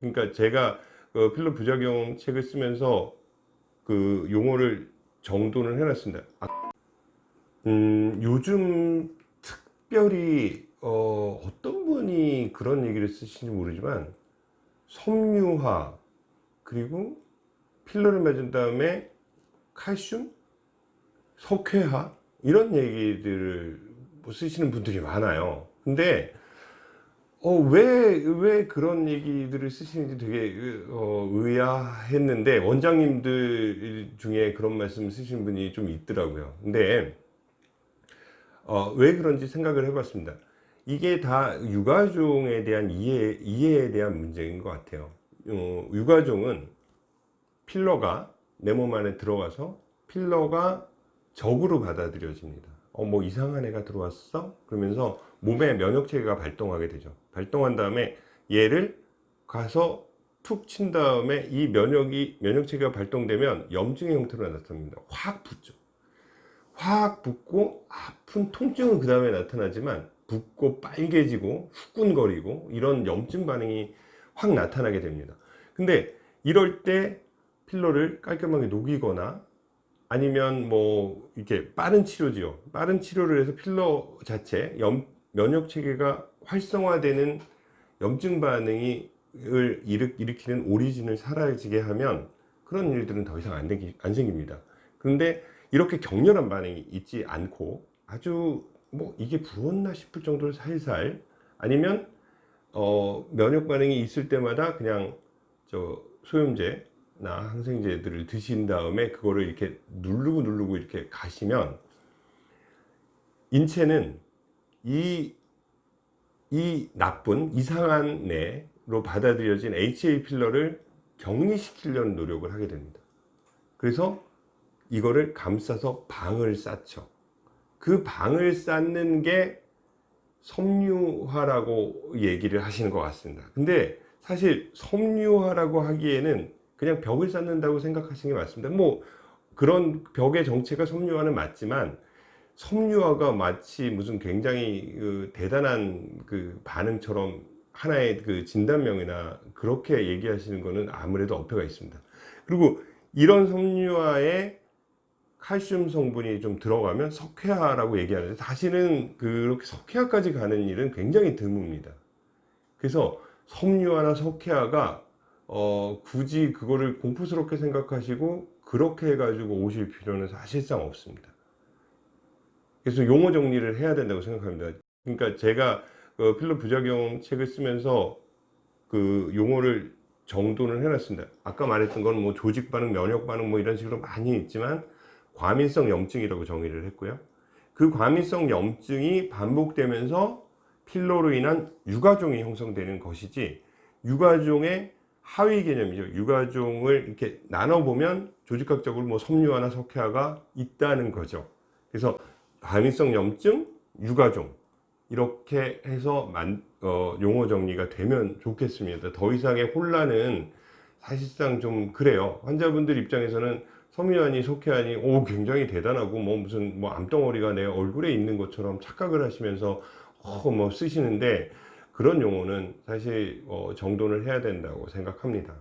그러니까 제가 그 필러 부작용 책을 쓰면서 그 용어를 정돈을 해놨습니다. 아, 음, 요즘 특별히 어, 어떤 분이 그런 얘기를 쓰시는지 모르지만 섬유화 그리고 필러를 맞은 다음에 칼슘, 석회화 이런 얘기들을 뭐 쓰시는 분들이 많아요. 근데 어, 왜, 왜 그런 얘기들을 쓰시는지 되게 어, 의아했는데 원장님들 중에 그런 말씀 쓰시는 분이 좀 있더라고요. 근데 어, 왜 그런지 생각을 해봤습니다. 이게 다 유가종에 대한 이해, 이해에 대한 문제인 것 같아요. 어, 유가종은 필러가 내 몸 안에 들어가서 필러가 적으로 받아들여집니다. 어, 뭐 이상한 애가 들어왔어? 그러면서 몸에 면역 체계가 발동하게 되죠. 발동한 다음에 얘를 가서 툭 친 다음에 이 면역이, 면역 체계가 발동되면 염증의 형태로 나타납니다. 확 붓죠. 확 붓고 아픈 통증은 그 다음에 나타나지만 붓고 빨개지고 후끈거리고 이런 염증 반응이 확 나타나게 됩니다. 근데 이럴 때 필러를 깔끔하게 녹이거나 아니면 뭐 이렇게 빠른 치료지요. 빠른 치료를 해서 필러 자체 염, 면역 체계가 활성화되는 염증 반응이 을 일으- 일으키는 오리진을 사라지게 하면 그런 일들은 더 이상 안, 되기, 안 생깁니다. 그런데 이렇게 격렬한 반응이 있지 않고 아주 뭐 이게 부었나 싶을 정도로 살살 아니면 어, 면역 반응이 있을 때마다 그냥 저 소염제나 항생제들을 드신 다음에 그거를 이렇게 누르고 누르고 이렇게 가시면 인체는 이, 이 나쁜 이상한 뇌로 받아들여진 HA 필러를 격리시키려는 노력을 하게 됩니다. 그래서 이거를 감싸서 방을 쌓죠. 그 방을 쌓는 게 섬유화라고 얘기를 하시는 것 같습니다. 근데 사실 섬유화라고 하기에는 그냥 벽을 쌓는다고 생각하시는 게 맞습니다. 뭐 그런 벽의 정체가 섬유화는 맞지만 섬유화가 마치 무슨 굉장히 그 대단한 그 반응처럼 하나의 그 진단명이나 그렇게 얘기하시는 거는 아무래도 어폐가 있습니다. 그리고 이런 섬유화에 칼슘 성분이 좀 들어가면 석회화라고 얘기하는데 다시는 그렇게 석회화까지 가는 일은 굉장히 드뭅니다. 그래서 섬유화나 석회화가 어, 굳이 그거를 공포스럽게 생각하시고 그렇게 해가지고 오실 필요는 사실상 없습니다. 그래서 용어 정리를 해야 된다고 생각합니다. 그러니까 제가 그 필러 부작용 책을 쓰면서 그 용어를 정돈을 해놨습니다. 아까 말했던 건 뭐 조직 반응, 면역 반응 뭐 이런 식으로 많이 있지만 과민성 염증이라고 정의를 했고요. 그 과민성 염증이 반복되면서 필러로 인한 유가종이 형성되는 것이지 유가종의 하위 개념이죠. 유가종을 이렇게 나눠보면 조직학적으로 뭐 섬유화나 석회화가 있다는 거죠. 그래서 과민성 염증, 유가종 이렇게 해서 만, 어, 용어 정리가 되면 좋겠습니다. 더 이상의 혼란은 사실상 좀 그래요. 환자분들 입장에서는 섬유하니 속회하니 오 굉장히 대단하고 뭐 무슨 뭐 암덩어리가 내 얼굴에 있는 것처럼 착각을 하시면서 어뭐 쓰시는데 그런 용어는 사실 어, 정돈을 해야 된다고 생각합니다.